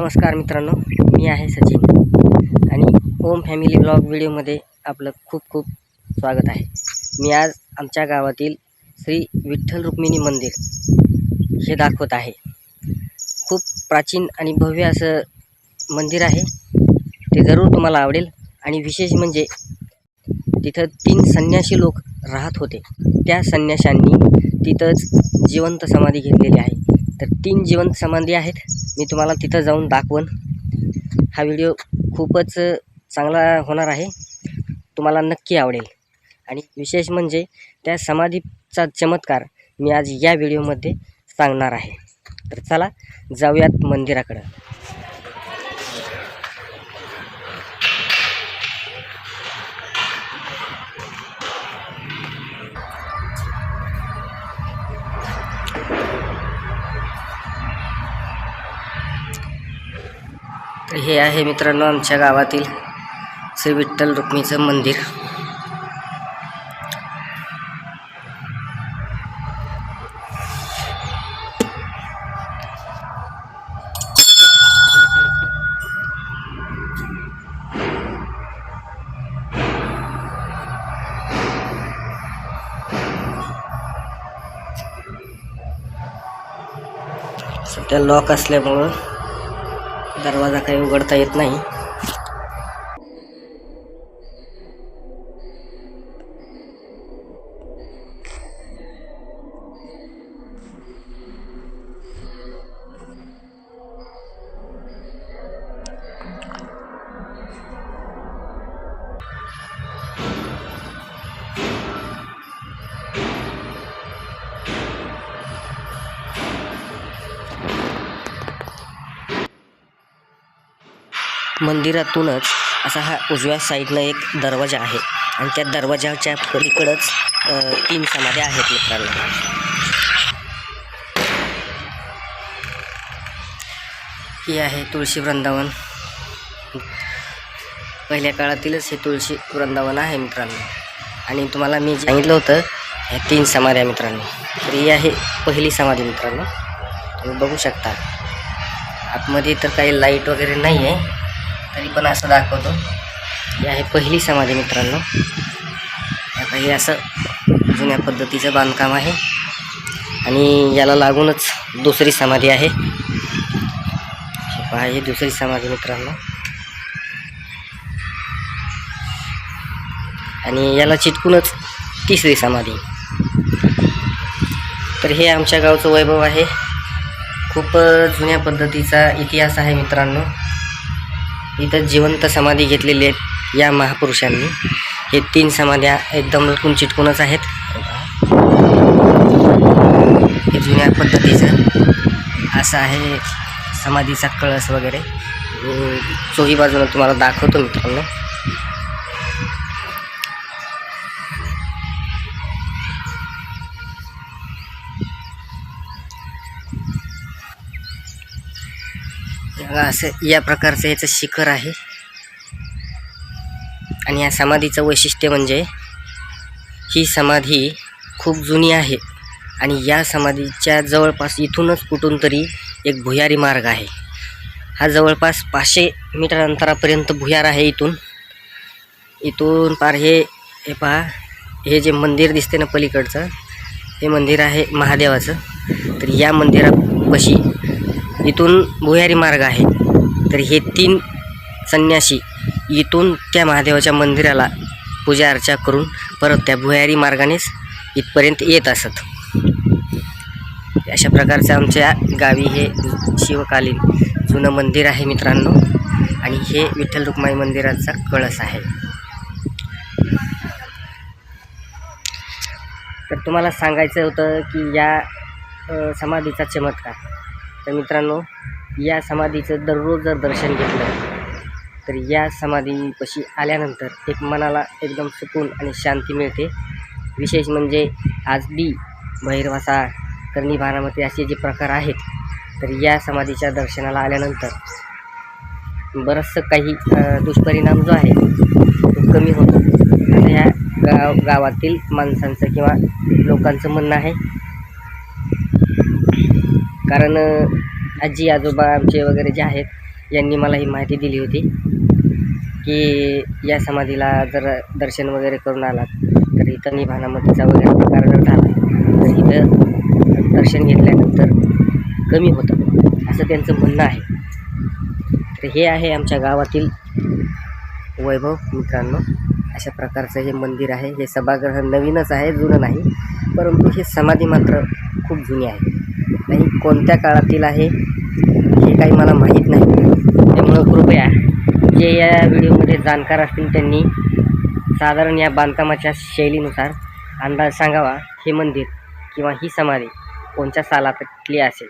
नमस्कार मित्रांनो मी आहे सचिन. आणि ओम फॅमिली ब्लॉग व्हिडिओमध्ये आपलं खूप खूप स्वागत आहे. मी आज आमच्या गावातील श्री विठ्ठल रुक्मिणी मंदिर हे दाखवत आहे. खूप प्राचीन आणि भव्य असं मंदिर आहे. ते जरूर तुम्हाला आवडेल. आणि विशेष म्हणजे तिथं तीन संन्यासी लोक राहत होते. त्या संन्याशांनी तिथंच जिवंत समाधी घेतलेली आहे. तर तीन जिवंत समाधी आहेत. मी तुम्हाला तिथं जाऊन दाखवन. हा व्हिडिओ खूपच चांगला होणार आहे. तुम्हाला नक्की आवडेल. आणि विशेष म्हणजे त्या समाधीचा चमत्कार मी आज या व्हिडिओमध्ये सांगणार आहे. तर चला जाऊयात मंदिराकडं. हे आहे मित्रांनो आमच्या गावातील श्री विठ्ठल रुक्मीचं मंदिर. सध्या लॉक असल्यामुळं दरवाजा काही उघडता येत नाही. मंदिरातूनच असा हा उजव्या साईडनं एक दरवाजा आहे. आणि त्या दरवाजाच्या पलीकडंच तीन समाध्या आहेत मित्रांनो. ही आहे तुळशी वृंदावन. पहिल्या काळातीलच हे तुळशी वृंदावन आहे मित्रांनो. आणि तुम्हाला मी सांगितलं होतं ह्या तीन समाध्या मित्रांनो. तर ही आहे पहिली समाधी मित्रांनो. तुम्ही बघू शकता. आतमध्ये तर काही लाइट वगैरे नाही आहे तरी पण असं दाखवतो. ही आहे पहिली समाधी मित्रांनो. आता हे असं जुन्या पद्धतीचं बांधकाम आहे. आणि याला लागूनच दुसरी समाधी आहे. पहा ही दुसरी समाधी मित्रांनो. आणि याला चिटकूनच तिसरी समाधी. तर हे आमच्या गावचं वैभव आहे. खूप जुन्या पद्धतीचा इतिहास आहे मित्रांनो. इथं जिवंत समाधी घेतलेली आहेत या महापुरुषांनी. हे तीन समाध्या एकदम लटकून चिटकूनच आहेत. हे जुन्या पद्धतीचं असं आहे समाधीचा कळस वगैरे. चोही बाजूला तुम्हाला दाखवतो मित्रांनो. बघा असं या प्रकारचं याचं शिखर आहे. आणि या समाधीचं वैशिष्ट्य म्हणजे ही समाधी खूप जुनी आहे आणि या समाधीच्या जवळपास इथूनच कुठून तरी एक भुयारी मार्ग आहे. हा जवळपास पाचशे मीटर अंतरापर्यंत भुयार आहे इथून. इथून पार हे हे पहा हे जे मंदिर दिसते ना पलीकडचं हे मंदिर आहे महादेवाचं. तर या मंदिरापाशी इथून भुयारी मार्ग आहे. तर हे तीन संन्यासी इथून त्या महादेवाच्या मंदिराला पूजा अर्चा करून परत त्या भुयारी मार्गानेच इथपर्यंत येत असत. अशा प्रकारचं आमच्या गावी हे शिवकालीन जुनं मंदिर आहे मित्रांनो. आणि हे विठ्ठल रुक्माई मंदिराचा कळस आहे. तर तुम्हाला सांगायचं होतं की या समाधीचा चमत्कार. तर मित्रांनो या समाधीचं दररोज जर दर्शन घेतलं तर या समाधीपाशी आल्यानंतर एक मनाला एकदम सुकून आणि शांती मिळते. विशेष म्हणजे आज बी भैरवासा करणी असे जे प्रकार आहेत तर या समाधीच्या दर्शनाला आल्यानंतर बरंचसं काही दुष्परिणाम जो आहे तो कमी होतो. ह्या गाव गावातील माणसांचं किंवा लोकांचं म्हणणं आहे कारण आजी आजोबा आमचे वगैरे जे आहेत यांनी मला ही माहिती दिली होती की या समाधीला जर दर्शन वगैरे करून आलात तर इथं निभानामतीचा वगैरे प्रकार जर झाला तर इथं दर्शन घेतल्यानंतर कमी होतं असं त्यांचं म्हणणं आहे. तर हे आहे आमच्या गावातील वैभव मित्रांनो. अशा प्रकारचं हे मंदिर आहे. हे सभागृह नवीनच आहे जुनं नाही परंतु हे समाधी मात्र खूप जुनी आहे. नाही कोणत्या काळातील आहे हे काही मला माहीत नाही. त्यामुळं कृपया जे या व्हिडिओमध्ये जाणकार असतील त्यांनी साधारण या बांधकामाच्या शैलीनुसार अंदाज सांगावा हे मंदिर किंवा ही समाधी कोणत्या सालातली असेल?